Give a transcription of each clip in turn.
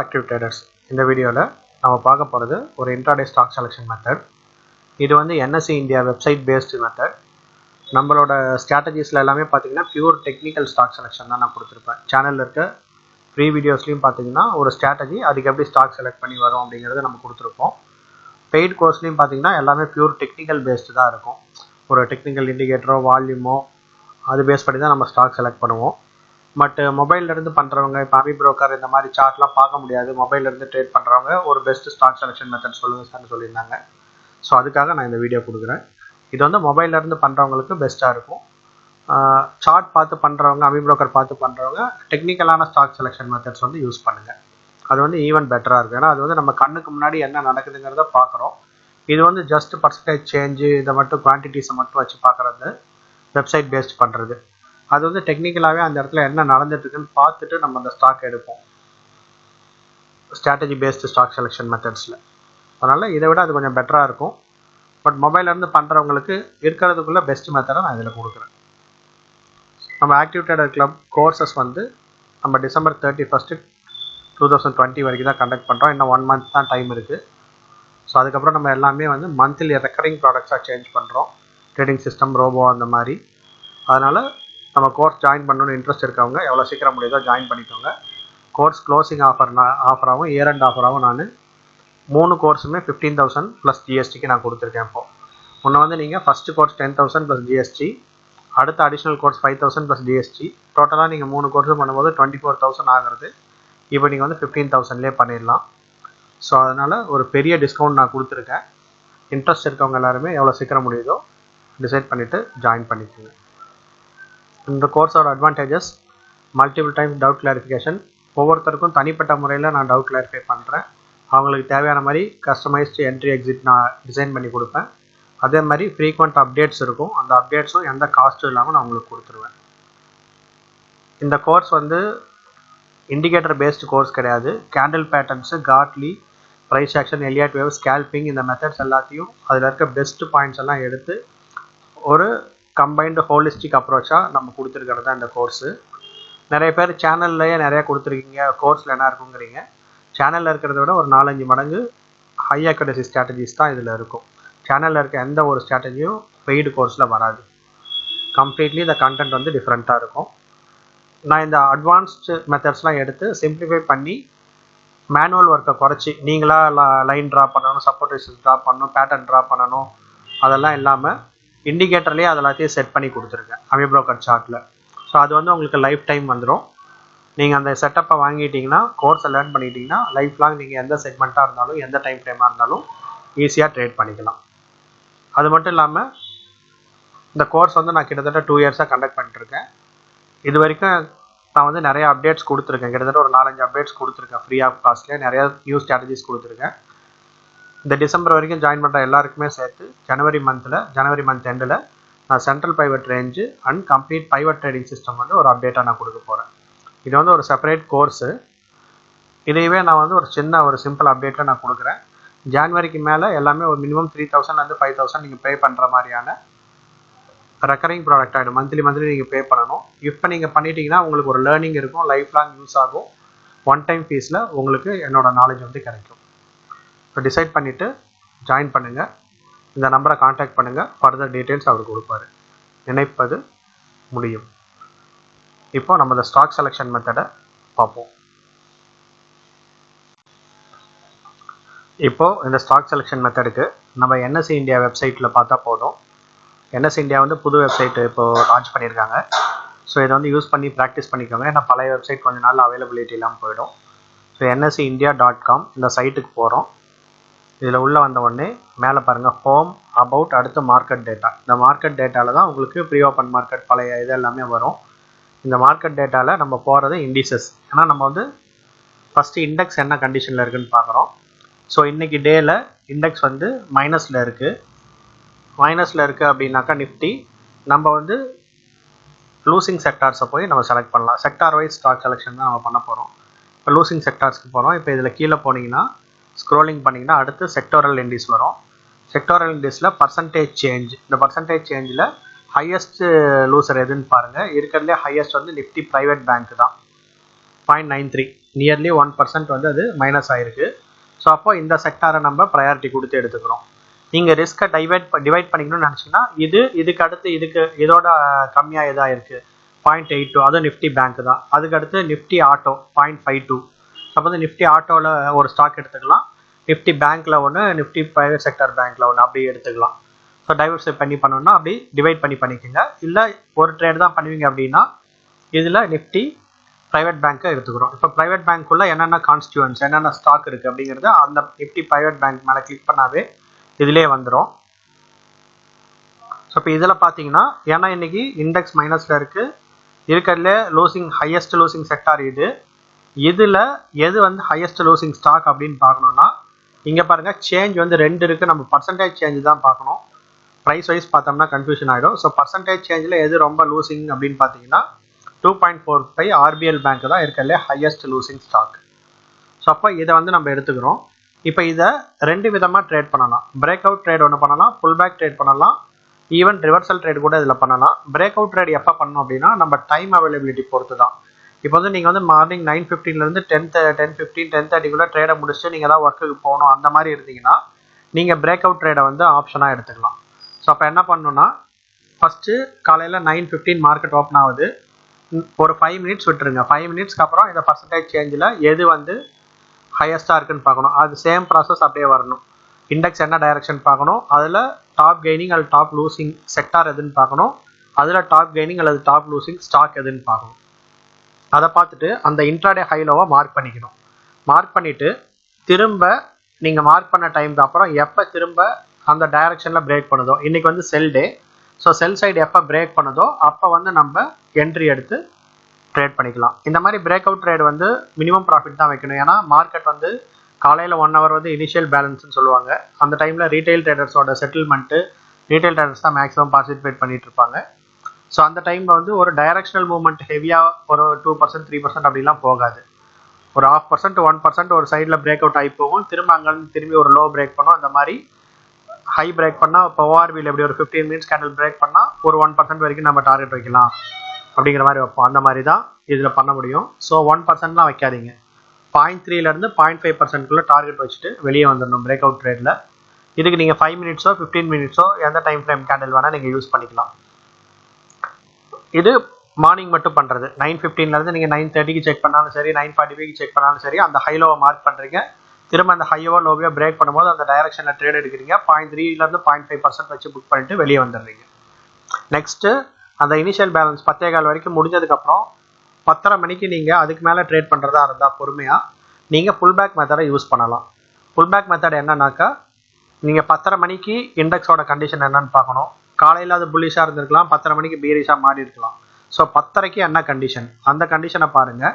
Active traders இந்த வீடியோவில் நம்ம பார்க்க போகிறது ஒரு இன்ட்ராடே ஸ்டாக் செலெக்ஷன் மெத்தட் இது வந்து NSE India website based method நம்மளோட ஸ்ட்ராட்டஜிஸில் எல்லாமே பார்த்தீங்கன்னா பியூர் டெக்னிக்கல் ஸ்டாக் செலெக்ஷன் தான் நான் கொடுத்துருப்பேன். சேனலில் இருக்க ஃப்ரீ வீடியோஸ்லையும் பார்த்தீங்கன்னா ஒரு ஸ்ட்ராட்டஜி அதுக்கு எப்படி ஸ்டாக் செலக்ட் பண்ணி வரும் அப்படிங்கிறத நம்ம கொடுத்துருப்போம். பெய்ட் கோர்ஸ்லையும் பார்த்தீங்கன்னா எல்லாமே பியூர் டெக்னிக்கல் பேஸ்டு தான் இருக்கும். ஒரு டெக்னிக்கல் இண்டிகேட்டரோ வால்யூமோ அது பேஸ் பண்ணி தான் நம்ம ஸ்டாக் செலக்ட் பண்ணுவோம். பட் மொபைல்லேருந்து uh, பண்ணுறவங்க இப்போ அமி ப்ரோக்கர் இந்த மாதிரி சார்ட்லாம் பார்க்க முடியாது. மொபைல்லேருந்து ட்ரேட் பண்ணுறவங்க ஒரு பெஸ்ட் ஸ்டாக் செலெக்ஷன் மெத்தட் சொல்லுங்கள் சார்னு சொல்லியிருந்தாங்க. ஸோ அதுக்காக நான் இந்த வீடியோ கொடுக்குறேன். இது வந்து மொபைல்லேருந்து பண்ணுறவங்களுக்கு பெஸ்ட்டாக இருக்கும். சார்ட் பார்த்து பண்ணுறவங்க அமி ப்ரோக்கர் பார்த்து பண்ணுறவங்க டெக்னிக்கலான ஸ்டாக் செலெக்ஷன் மெத்தட்ஸ் வந்து யூஸ் பண்ணுங்கள் அது வந்து ஈவன் பெட்டராக இருக்கும். ஏன்னா அது வந்து நம்ம கண்ணுக்கு முன்னாடி என்ன நடக்குதுங்கிறத பார்க்குறோம். இது வந்து ஜஸ்ட் பர்சன்டேஜ் சேஞ்சு இதை மட்டும் குவான்டிட்டிஸை மட்டும் வச்சு பார்க்குறது. வெப்சைட் பேஸ்ட் பண்ணுறது அது வந்து டெக்னிக்கலாகவே அந்த இடத்துல என்ன நடந்துட்டுருக்குன்னு பார்த்துட்டு நம்ம அந்த ஸ்டாக் எடுப்போம். ஸ்ட்ராட்டஜி பேஸ்டு ஸ்டாக் செலெக்ஷன் மெத்தட்ஸில் அதனால் இதை விட அது கொஞ்சம் பெட்டராக இருக்கும். பட் மொபைலேருந்து பண்ணுறவங்களுக்கு இருக்கிறதுக்குள்ளே பெஸ்ட் மெத்தடை நான் இதில் கொடுக்குறேன். நம்ம ஆக்டிவ் ட்ரேடர் கிளப் கோர்சஸ் வந்து நம்ம December thirty first two thousand twenty வரைக்கும் தான் கண்டக்ட் பண்ணுறோம் இன்னும் ஒன் மந்த் தான் டைம் இருக்குது ஸோ அதுக்கப்புறம் நம்ம எல்லாமே வந்து மந்த்லி ரெக்கரிங் ப்ராடக்ட்ஸாக சேஞ்ச் பண்ணுறோம் ட்ரேடிங் சிஸ்டம் ரோபோ அந்த மாதிரி. அதனால் நம்ம கோர்ஸ் ஜாயின் பண்ணணும்னு இன்ட்ரெஸ்ட் இருக்கவங்க எவ்வளோ சீக்கிரம் முடியுதோ ஜாயின் பண்ணிக்கோங்க. கோர்ஸ் க்ளோசிங் ஆஃபர் நான் ஆஃபராகவும் இயர் அண்ட் ஆஃபராகவும் நான் மூணு கோர்ஸுமே ஃபிஃப்டீன் தௌசண்ட் ப்ளஸ் ஜிஎஸ்டிக்கு நான் கொடுத்துருக்கேன் இப்போது முன்ன வந்து நீங்கள் first course ten thousand plus GST அடுத்த additional course five thousand plus GST டோட்டலாக நீங்கள் மூணு கோர்ஸும் பண்ணும்போது டுவெண்ட்டி ஃபோர் தௌசண்ட் ஆகிறது. இப்போ நீங்கள் வந்து ஃபிஃப்டீன் தௌசண்ட்லேயே பண்ணிடலாம். ஸோ அதனால் ஒரு பெரிய டிஸ்கவுண்ட் நான் கொடுத்துருக்கேன். இன்ட்ரெஸ்ட் இருக்கவங்க எல்லாருமே எவ்வளோ சீக்கிரம் முடியுதோ டிசைட் பண்ணிவிட்டு ஜாயின் பண்ணிக்கோங்க. இந்த கோர்ஸோட advantages multiple times doubt clarification ஒவ்வொருத்தருக்கும் தனிப்பட்ட முறையில் நான் டவுட் கிளாரிஃபை பண்ணுறேன் அவங்களுக்கு தேவையான மாதிரி கஸ்டமைஸ்டு என்ட்ரி எக்ஸிட் நான் டிசைன் பண்ணி கொடுப்பேன். அதே மாதிரி ஃப்ரீக்வெண்ட் அப்டேட்ஸ் இருக்கும். அந்த அப்டேட்ஸும் எந்த காஸ்ட்டும் இல்லாமல் நான் உங்களுக்கு கொடுத்துருவேன். இந்த கோர்ஸ் வந்து இண்டிகேட்டர் பேஸ்டு கோர்ஸ் கிடையாது. Candle patterns Gartley price action Elliott wave scalping இந்த மெத்தட்ஸ் எல்லாத்தையும் அதில் இருக்க பெஸ்ட் பாயிண்ட்ஸ் எல்லாம் எடுத்து ஒரு கம்பைன்டு ஹோலிஸ்டிக் அப்ரோச்சாக நம்ம கொடுத்துருக்கிறது தான் இந்த கோர்ஸு நிறைய பேர் சேனல்லையே நிறையா கொடுத்துருக்கீங்க. கோர்ஸில் என்ன இருக்குங்கிறீங்க. சேனலில் இருக்கிறத விட ஒரு நாலஞ்சு மடங்கு ஹை அக்கடசி ஸ்ட்ராட்டஜிஸ் தான் இதில் இருக்கும். சேனலில் இருக்க எந்த ஒரு ஸ்ட்ராட்டஜியும் பெய்டு கோர்ஸில் வராது. கம்ப்ளீட்லி இந்த கண்டென்ட் வந்து டிஃப்ரெண்ட்டாக இருக்கும். நான் இந்த அட்வான்ஸ்டு மெத்தட்ஸ்லாம் எடுத்து சிம்பிளிஃபை பண்ணி மேனுவல் ஒர்க்கை குறைச்சி நீங்களாக லைன் ட்ரா பண்ணணும் சப்போர்ட் ரெசிஸ் ட்ரா பண்ணணும் பேட்டர்ன் ட்ரா பண்ணணும் அதெல்லாம் இல்லாமல் இண்டிகேட்டர்லேயே அது எல்லாத்தையும் செட் பண்ணி கொடுத்துருக்கேன். அமி ப்ரோக்கர் சார்ட்டில் ஸோ அது வந்து உங்களுக்கு லைஃப் டைம் வந்துடும் நீங்கள் அந்த செட்டப்பை வாங்கிட்டீங்கன்னா கோர்ஸை லேர்ன் பண்ணிட்டீங்கன்னா லைஃப் லாங் நீங்கள் எந்த செக்மெண்ட்டாக இருந்தாலும் எந்த டைம் ஃப்ரேமாக இருந்தாலும் ஈஸியாக ட்ரேட் பண்ணிக்கலாம். அது மட்டும் இல்லாமல் இந்த கோர்ஸ் வந்து நான் கிட்டத்தட்ட டூ இயர்ஸாக கண்டக்ட் பண்ணிட்டுருக்கேன். இது வரைக்கும் நான் வந்து நிறைய அப்டேட்ஸ் கொடுத்துருக்கேன். கிட்டத்தட்ட ஒரு நாலஞ்சு அப்டேட்ஸ் கொடுத்துருக்கேன். ஃப்ரீ ஆஃப் காஸ்ட்லேயே நிறைய நியூ ஸ்ட்ராட்டஜிஸ் கொடுத்துருக்கேன். இந்த டிசம்பர் வரைக்கும் ஜாயின் பண்ணுற எல்லாருக்குமே சேர்த்து ஜனவரி மந்தில் ஜனவரி மந்த் எண்டில் நான் central pivot range and complete pivot trading system வந்து ஒரு அப்டேட்டாக நான் கொடுக்க போகிறேன் இது வந்து ஒரு செப்பரேட் கோர்ஸு இதையவே நான் வந்து ஒரு சின்ன ஒரு சிம்பிள் அப்டேட்டில் நான் கொடுக்குறேன். ஜான்வரிக்கு மேலே எல்லாமே ஒரு மினிமம் த்ரீ தௌசண்ட்லேருந்து ஃபைவ் தௌசண்ட் நீங்கள் பே பண்ணுற மாதிரியான ரெக்கரிங் ப்ராடக்ட் ஆகிடும் மந்த்லி மந்த்லி நீங்கள் பே பண்ணணும். இப்போ நீங்கள் பண்ணிட்டீங்கன்னா உங்களுக்கு ஒரு லேர்னிங் இருக்கும் லைஃப் லாங் யூஸ் ஆகும் ஒன் டைம் ஃபீஸில் உங்களுக்கு என்னோட நாலேஜ் வந்து கிடைக்கும். டிசைட் பண்ணிவிட்டு ஜாயின் பண்ணுங்கள் இந்த நம்பரை காண்டாக்ட் பண்ணுங்கள் ஃபர்தர் டீட்டெயில்ஸ் அவர் கொடுப்பாரு. நினைப்பது முடியும். இப்போ நம்ம இந்த ஸ்டாக் செலெக்ஷன் மெத்தடை பார்ப்போம். இப்போது இந்த ஸ்டாக் செலெக்ஷன் மெத்தடுக்கு நம்ம என்எஸ்சி இந்தியா வெப்சைட்டில் பார்த்தா போதும். என்எஸ்சி இந்தியா வந்து புது வெப்சைட் இப்போ லான்ச் பண்ணியிருக்காங்க ஸோ இதை வந்து யூஸ் பண்ணி ப்ராக்டிஸ் பண்ணிக்கோங்க. ஏன்னா பழைய வெப்சைட் கொஞ்ச நாள் அவைலபிலிட்டி இல்லாமல் போயிடும். So NSE India dot com இந்த சைட்டுக்கு போகிறோம் இதில் உள்ளே வந்த உடனே மேலே பாருங்கள் ஹோம் அபவுட் அடுத்து மார்க்கெட் டேட்டா இந்த மார்க்கெட் டேட்டாவில் தான் உங்களுக்கு ப்ரீ ஓப்பன் மார்க்கெட் பழைய இது எல்லாமே வரும். இந்த மார்க்கெட் டேட்டாவில் நம்ம போகிறது இண்டிசஸ் ஏன்னா நம்ம வந்து ஃபஸ்ட்டு இண்டெக்ஸ் என்ன கண்டிஷனில் இருக்குதுன்னு பார்க்குறோம். ஸோ இன்றைக்கி டேயில் இண்டெக்ஸ் வந்து மைனஸில் இருக்குது மைனஸில் இருக்குது அப்படின்னாக்கா நிஃப்டி நம்ம வந்து லூசிங் செக்டார்ஸை போய் நம்ம செலக்ட் பண்ணலாம். செக்டார் வைஸ் ஸ்டாக் செலெக்ஷன் தான் நம்ம பண்ண போகிறோம் இப்போ லூசிங் செக்டார்ஸ்க்கு போகிறோம் இப்போ இதில் கீழே போனீங்கன்னா ஸ்க்ரோலிங் பண்ணிங்கன்னா அடுத்து செக்டோரல் இண்டிஸ் வரும். செக்டோரல் இண்டிஸில் பர்சன்டேஜ் சேஞ்ச் இந்த பர்சன்டேஜ் சேஞ்சில் ஹையஸ்ட் லூசர் எதுன்னு பாருங்கள் இருக்கிறதுலே ஹையஸ்ட் வந்து நிஃப்டி ப்ரைவேட் பேங்க் தான். Point nine three nearly one percent வந்து அது மைனஸ் ஆகிருக்கு ஸோ அப்போ இந்த செக்டாரை நம்ம ப்ரையாரிட்டி கொடுத்து எடுத்துக்கிறோம். நீங்கள் ரிஸ்க்கை டைவைட் டிவைட் பண்ணிக்கணும்னு நினச்சிங்கன்னா இது இதுக்கு அடுத்து இதுக்கு இதோட கம்மியாக இதாக இருக்குது பாயிண்ட் எயிட் டூ அதுவும் நிஃப்டி பேங்க் தான். அதுக்கு அடுத்து Nifty auto point five two அப்போ வந்து நிஃப்டி ஆட்டோவில் ஒரு ஸ்டாக் எடுத்துக்கலாம். நிஃப்டி பேங்க்கில் ஒன்று நிஃப்டி ப்ரைவேட் செக்டர் பேங்க்கில் ஒன்று அப்படி எடுத்துக்கலாம். ஸோ டைவர்ஸை பண்ணி பண்ணணும்னா அப்படி டிவைட் பண்ணி பண்ணிக்கோங்க. இல்லை ஒரு ட்ரேட் தான் பண்ணுவீங்க அப்படின்னா இதில் நிஃப்டி ப்ரைவேட் பேங்க்கை எடுத்துக்கிறோம். இப்போ ப்ரைவேட் பேங்க்குள்ளே என்னென்ன கான்ஸ்டியூன்ஸ் என்னென்ன ஸ்டாக் இருக்குது அப்படிங்கிறது அந்த நிஃப்டி ப்ரைவேட் பேங்க் மேலே கிளிக் பண்ணாவே இதிலே வந்துடும் ஸோ இப்போ இதில் பார்த்தீங்கன்னா ஏன்னா இன்றைக்கி இண்டெக்ஸ் மைனஸில் இருக்குது இருக்கிறதுல லூசிங் ஹையஸ்ட் லூசிங் செக்டார் இது. இதில் எது வந்து ஹையஸ்ட் லூசிங் ஸ்டாக் அப்படின்னு பார்க்கணுன்னா இங்கே பாருங்கள் சேஞ்ச் வந்து ரெண்டு இருக்குது நம்ம பர்சன்டேஜ் சேஞ்ச் தான் பார்க்கணும். ப்ரைஸ் வைஸ் பார்த்தோம்னா கன்ஃபியூஷன் ஆகிடும் ஸோ பர்சன்டேஜ் சேஞ்சில் எது ரொம்ப லூசிங் அப்படின்னு பார்த்தீங்கன்னா two point four five RBL bank தான் இருக்கிறதுல ஹையஸ்ட் லூசிங் ஸ்டாக் ஸோ அப்போ இதை வந்து நம்ம எடுத்துக்கிறோம். இப்போ இதை ரெண்டு விதமாக ட்ரேட் பண்ணலாம். பிரேக் அவுட் ட்ரேட் ஒன்று பண்ணலாம் புல் பேக் ட்ரேட் பண்ணலாம் ஈவன் ரிவர்சல் ட்ரேட் கூட இதில் பண்ணலாம். பிரேக் அவுட் ட்ரேட் எப்போ பண்ணணும் அப்படின்னா நம்ம டைம் அவைலபிலிட்டி பொறுத்து தான் இப்போ வந்து நீங்கள் வந்து மார்னிங் நைன் ஃபிஃப்டீன்லேருந்து டென் டென் ஃபிஃப்டீன் டென் தேர்ட்டிக்குள்ளே ட்ரேடை முடிச்சுட்டு நீங்கள் தான் ஒர்க்குக்கு போகணும் அந்த மாதிரி இருந்தீங்கன்னா நீங்கள் பிரேக் அவுட் ட்ரேடை வந்து ஆப்ஷனாக எடுத்துக்கலாம். ஸோ அப்போ என்ன பண்ணணும்னா ஃபஸ்ட்டு காலையில் நைன் ஃபிஃப்டீன் மார்க்கெட் ஓப்பன் ஆகுது. ஒரு ஃபைவ் மினிட்ஸ் விட்டுருங்க. ஃபைவ் மினிட்ஸ்க்கு அப்புறம் இந்த பர்சன்டேஜ் சேஞ்சில் எது வந்து ஹையஸ்ட்டாக இருக்குன்னு பார்க்கணும். அது சேம் ப்ராசஸ் அப்படியே வரணும். இண்டெக்ஸ் என்ன டைரக்ஷன் பார்க்கணும்? அதில் டாப் கெய்னிங் அல்லது டாப் லூசிங் செக்டார் எதுன்னு பார்க்கணும். அதில் டாப் கெய்னிங் அல்லது டாப் லூசிங் ஸ்டாக் எதுன்னு பார்க்கணும். அதை பார்த்துட்டு அந்த இன்ட்ராடே ஹைலோவை மார்க் பண்ணிக்கணும். மார்க் பண்ணிவிட்டு திரும்ப நீங்கள் மார்க் பண்ண டைமுக்கு அப்புறம் எப்போ திரும்ப அந்த டைரக்ஷனில் பிரேக் பண்ணுதோ இன்றைக்கி வந்து sell day so sell side எப்போ பிரேக் பண்ணுதோ அப்போ வந்து நம்ம என்ட்ரி எடுத்து ட்ரேட் பண்ணிக்கலாம். இந்த மாதிரி பிரேக் அவுட் ட்ரேட் வந்து மினிமம் ப்ராஃபிட் தான் வைக்கணும். ஏன்னா மார்க்கெட் வந்து காலையில் ஒன் ஹவர் வந்து இனிஷியல் பேலன்ஸ்னு சொல்லுவாங்க. அந்த டைமில் ரீட்டைல் ட்ரேடர்ஸோட செட்டில்மெண்ட்டு ரீட்டைல் ட்ரேடர்ஸ் தான் மேக்ஸிமம் பார்ட்டிசிபேட் பண்ணிகிட்டு இருப்பாங்க. ஸோ அந்த டைமில் வந்து ஒரு டைரக்ஷனல் மூவ்மெண்ட் ஹெவியாக ஒரு டூ பர்சன்ட் த்ரீ பர்சன்ட் அப்படிலாம் போகாது. ஒரு ஆஃப் பர்சன்ட் ஒன் பர்சன்ட் ஒரு சைடில் பிரேக் அவுட் ஆகி போகும். திரும்ப அங்கேருந்து திரும்பி ஒரு லோ பிரேக் பண்ணும். அந்த மாதிரி ஹை பிரேக் பண்ணால் இப்போ ஓஆர்பியில் எப்படி ஒரு ஃபிஃப்டீன் மினிட்ஸ் கேண்டில் பிரேக் பண்ணால் ஒரு ஒன் பர்சன்ட் வரைக்கும் நம்ம டார்கெட் வைக்கலாம். அப்படிங்கிற மாதிரி வைப்போம். அந்த மாதிரி தான் இதில் பண்ண முடியும். ஸோ ஒன் பர்சன்ட்லாம் வைக்காதீங்க. பாயிண்ட் த்ரீலேருந்து பாயிண்ட் ஃபைவ் பர்சன்ட்குள்ளே டார்கெட் வச்சுட்டு வெளியே வந்துடணும் பிரேக் அவுட் ட்ரேடில் இதுக்கு நீங்கள் ஃபைவ் மினிட்ஸோ ஃபிஃப்டீன் மினிட்ஸோ எந்த டைம் ஃப்ரேம் கேண்டில் வேணால் நீங்கள் யூஸ் பண்ணிக்கலாம். இது மார்னிங் மட்டும் பண்ணுறது நைன் ஃபிஃப்டீன்லேருந்து நீங்கள் நைன் தேர்ட்டிக்கு செக் பண்ணாலும் சரி நைன் ஃபார்ட்டி ஃபைவ் செக் பண்ணாலும் சரி அந்த ஹைலோவை மார்க் பண்ணுறீங்க திரும்ப அந்த ஹையோவோ லோவியோ பிரேக் பண்ணும்போது அந்த டைரக்ஷனில் ட்ரேட் எடுக்கிறீங்க. பாயிண்ட் த்ரீலேருந்து பாயிண்ட் ஃபைவ் பர்சன்ட் வச்சு புக் பண்ணிட்டு வெளியே வந்துடுறீங்க. நெக்ஸ்ட்டு அந்த இனிஷியல் பேலன்ஸ் பத்தே கால் வரைக்கும் முடிஞ்சதுக்கப்புறம் பத்தரை மணிக்கு நீங்கள் அதுக்கு மேலே ட்ரேட் பண்ணுறதா இருந்தால் பொறுமையாக நீங்கள் ஃபுல் பேக் மெத்தடை யூஸ் பண்ணலாம். ஃபுல் பேக் மெத்தட் என்னன்னாக்கா நீங்கள் பத்தரை மணிக்கு இண்டெக்ஸோட கண்டிஷன் என்னன்னு பார்க்கணும். காலையில் அது புல்லிஷாக இருந்திருக்கலாம் பத்தரை மணிக்கு பீரிஷாக மாறி இருக்கலாம். ஸோ பத்தரைக்கு என்ன கண்டிஷன் அந்த கண்டிஷனை பாருங்கள்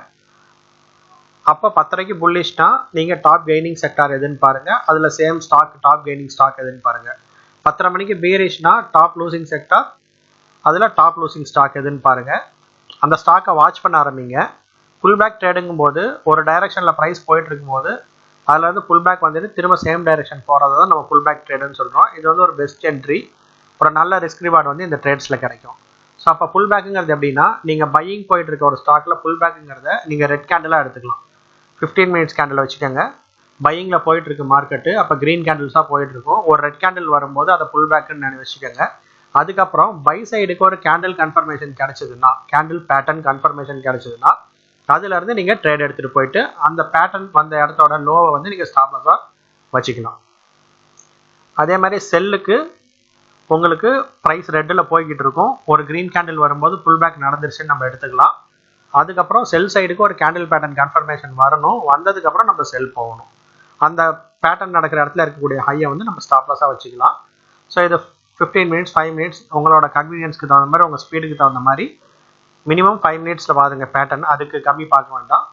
அப்போ பத்தரைக்கு புல்லிஷ்னா நீங்கள் டாப் கெய்னிங் செக்டார் எதுன்னு பாருங்கள் அதில் same stock top gaining stock எதுன்னு பாருங்கள் பத்தரை மணிக்கு பீரிஷ்னா டாப் லூசிங் செக்டார் அதில் டாப் லூசிங் ஸ்டாக் எதுன்னு பாருங்கள் அந்த ஸ்டாக்கை வாட்ச் பண்ண ஆரம்பிங்க. புல் பேக் ட்ரேடுங்கும் போது ஒரு டைரக்ஷனில் ப்ரைஸ் போயிட்டு இருக்கும்போது அதில் வந்து புல் பேக் வந்துட்டு திரும்ப சேம் டைரக்ஷன் போகிறத தான் நம்ம புல் பேக் ட்ரேடுன்னு சொல்கிறோம் இது வந்து ஒரு பெஸ்ட் என்ட்ரி ஒரு நல்ல ரிஸ்க் ரிவார்டு வந்து இந்த ட்ரேட்ஸில் கிடைக்கும். ஸோ அப்போ புல் பேக்குங்கிறது எப்படின்னா நீங்கள் பையிங் போயிட்டு இருக்க ஒரு ஸ்டாக்கில் புல் பேக்குங்கிறத நீங்கள் ரெட் கேண்டிலாக எடுத்துக்கலாம். ஃபிஃப்டீன் மினிட்ஸ் கேண்டில் வச்சுக்கோங்க. பையிங்கில் போயிட்டு இருக்கு மார்க்கெட்டு அப்போ க்ரீன் கேண்டில்ஸாக போயிட்டு இருக்கும் ஒரு ரெட் கேண்டில் வரும்போது அதை புல் பேக்குன்னு நினை வச்சுக்கோங்க. அதுக்கப்புறம் பை சைடுக்கு ஒரு கேண்டில் கன்ஃபர்மேஷன் கிடைச்சதுன்னா கேண்டில் பேட்டர்ன் கன்ஃபர்மேஷன் கிடைச்சதுன்னா அதுலேருந்து நீங்கள் ட்ரேட் எடுத்துகிட்டு போயிட்டு அந்த பேட்டர்ன் வந்த இடத்தோட லோவை வந்து நீங்கள் ஸ்டாப்லஸாக வச்சுக்கலாம். அதே மாதிரி செல்லுக்கு உங்களுக்கு ப்ரைஸ் ரெட்டில் போய்கிட்டு இருக்கும். ஒரு க்ரீன் கேண்டில் வரும்போது புல் பேக் நடந்துருச்சுன்னு நம்ம எடுத்துக்கலாம். அதுக்கப்புறம் செல் சைடுக்கு ஒரு கேண்டில் பேட்டர்ன் கன்ஃபர்மேஷன் வரணும். வந்ததுக்கப்புறம் நம்ம செல் போகணும். அந்த பேட்டர்ன் நடக்கிற இடத்துல இருக்கக்கூடிய ஹையை வந்து நம்ம ஸ்டாப்லஸாக வச்சுக்கலாம். ஸோ இது ஃபிஃப்டீன் மினிட்ஸ் ஃபைவ் மினிட்ஸ் உங்களோட கன்வீனியன்ஸ்க்கு தகுந்த மாதிரி உங்கள் ஸ்பீடுக்கு தகுந்த மாதிரி மினிமம் ஃபைவ் மினிட்ஸில் பாருங்க பேட்டர்ன் அதுக்கு கம்மி பார்க்க வேண்டாம்.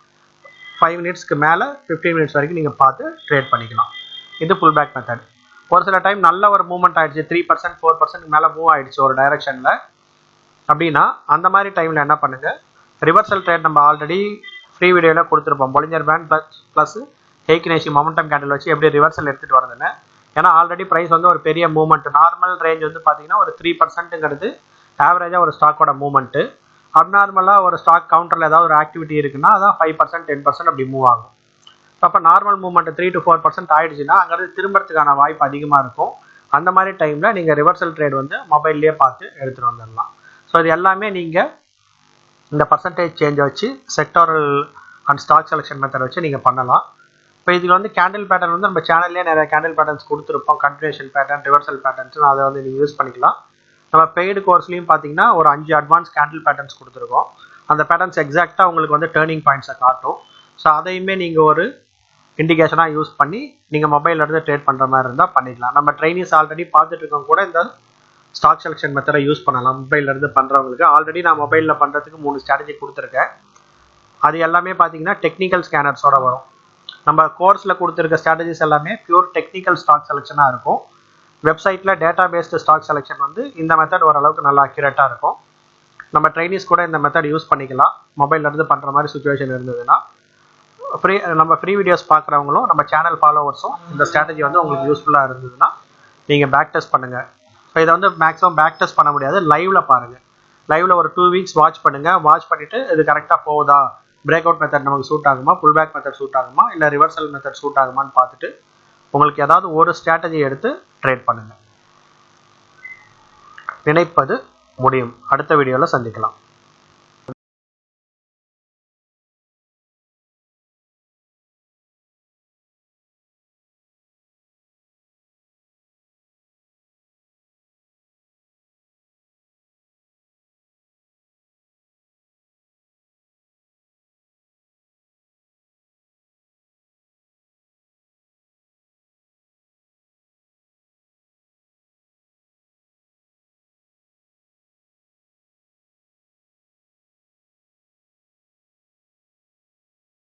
ஃபைவ் மினிட்ஸ்க்கு மேலே ஃபிஃப்டீன் மினிட்ஸ் வரைக்கும் நீங்கள் பார்த்து ட்ரேட் பண்ணிக்கலாம். இது ஃபுல் பேக் மெத்தட் ஒரு சில டைம் நல்ல ஒரு மூவ்மெண்ட் ஆயிடுச்சு. த்ரீ பர்சன்ட் ஃபோர் பர்சன்ட் மேலே மூவ் ஆயிடுச்சு ஒரு டைரக்ஷனில் அப்படின்னா அந்த மாதிரி டைமில் என்ன பண்ணுங்கள் ரிவர்சல் ட்ரேட் நம்ம ஆல்ரெடி ஃப்ரீ வீடியோவில் கொடுத்துருப்போம். Bollinger band plus plus Heikin Ashi momentum candle வச்சு எப்படி ரிவர்சல் எடுத்துகிட்டு வரதுன்னு. ஏன்னா ஆல்ரெடி ப்ரைஸ் வந்து ஒரு பெரிய மூவ்மெண்ட் நார்மல் ரேஞ்ச் வந்து பார்த்தீங்கன்னா ஒரு த்ரீ பர்சன்ட்டுங்கிறது ஆவரேஜாக ஒரு ஸ்டாக்கோட மூவ்மெண்ட்டு அப்நார்மலாக ஒரு ஸ்டாக் கவுண்டரில் ஏதாவது ஒரு ஆக்டிவிட்டி இருக்குன்னா அதான் ஃபைவ் பர்சன்ட் டென் பர்சன்ட் அப்படி மூவ் ஆகும். அப்போ normal movement three to four percent ஆயிடுச்சுன்னா அங்கேருந்து திரும்புறதுக்கான வாய்ப்பு அதிகமாக இருக்கும். அந்த மாதிரி டைமில் நீங்கள் ரிவர்சல் ட்ரேட் வந்து மொபைல்லேயே பார்த்து எடுத்துகிட்டு வந்துடலாம் ஸோ இது எல்லாமே நீங்கள் இந்த பர்சன்டேஜ் சேஞ்சை வச்சு sectoral and stock selection method வச்சு நீங்கள் பண்ணலாம். இப்போ இதில் வந்து கேண்டில் பேட்டர்ன் வந்து நம்ம சேனல்லே நிறைய கேண்டில் பேட்டர்ன்ஸ் கொடுத்துருப்போம். கண்டினியூஷன் பேட்டர்ன் ரிவர்சல் பேட்டர்ன்ஸ் அதை வந்து நீங்கள் யூஸ் பண்ணிக்கலாம். நம்ம பெய்டு கோர்ஸ்லையும் பார்த்தீங்கன்னா ஒரு அஞ்சு அட்வான்ஸ் கேண்டில் பேட்டர்ன்ஸ் கொடுத்துருக்கோம். அந்த பேட்டர்ன்ஸ் எக்ஸாக்டாக உங்களுக்கு வந்து டேர்னிங் பாயிண்ட்ஸை காட்டும். ஸோ அதையுமே நீங்கள் ஒரு இண்டிகேஷனாக யூஸ் பண்ணி நீங்கள் மொபைலில் இருந்து ட்ரேட் பண்ணுற மாதிரி இருந்தால் பண்ணிக்கலாம். நம்ம ட்ரைனிஸ் ஆல்ரெடி பார்த்துட்டு இருக்கோம் கூட இந்த ஸ்டாக் செலெக்ஷன் மெத்தடை யூஸ் பண்ணலாம். மொபைலில் இருந்து பண்ணுறவங்களுக்கு ஆல்ரெடி நான் மொபைலில் பண்ணுறதுக்கு மூணு ஸ்ட்ராட்டஜி கொடுத்துருக்கேன். அது எல்லாமே பார்த்தீங்கன்னா டெக்னிக்கல் ஸ்கேனர்ஸோட வரும். நம்ம கோர்ஸில் கொடுத்துருக்க ஸ்ட்ராட்டஜிஸ் எல்லாமே பியூர் டெக்னிக்கல் ஸ்டாக் செலெக்ஷனாக இருக்கும். வெப்சைட்டில் டேட்டா பேஸ்டு ஸ்டாக் செலெக்ஷன் வந்து இந்த மெத்தட் ஓரளவுக்கு நல்லா அக்யூரேட்டாக இருக்கும். நம்ம ட்ரைனிஸ் கூட இந்த மெத்தட் யூஸ் பண்ணிக்கலாம். மொபைல்ல இருந்து பண்ணுற மாதிரி சுச்சுவேஷன் இருந்ததுன்னா ஃப்ரீ நம்ம ஃப்ரீ வீடியோஸ் பார்க்குறவங்களும் நம்ம சேனல் ஃபாலோவர்ஸும் இந்த ஸ்ட்ராட்டஜி வந்து உங்களுக்கு யூஸ்ஃபுல்லாக இருந்ததுன்னா நீங்கள் பேக் டெஸ்ட் பண்ணுங்கள் ஸோ இதை வந்து மேக்ஸிமம் பேக் டெஸ்ட் பண்ண முடியாது லைவில் பாருங்கள் லைவில் ஒரு டூ வீக்ஸ் வாட்ச் பண்ணுங்கள் வாட்ச் பண்ணிவிட்டு இது கரெக்டாக போகுதா? பிரேக் அவுட் மெத்தட் நமக்கு சூட் ஆகுமா? புல் பேக் மெத்தட் சூட் ஆகுமா? இல்லை ரிவர்சல் மெத்தட் சூட் ஆகுமான்னு பார்த்துட்டு உங்களுக்கு ஏதாவது ஒரு ஸ்ட்ராட்டஜி எடுத்து ட்ரேட் பண்ணுங்கள் நினைப்பது முடியும். அடுத்த வீடியோவில் சந்திக்கலாம்.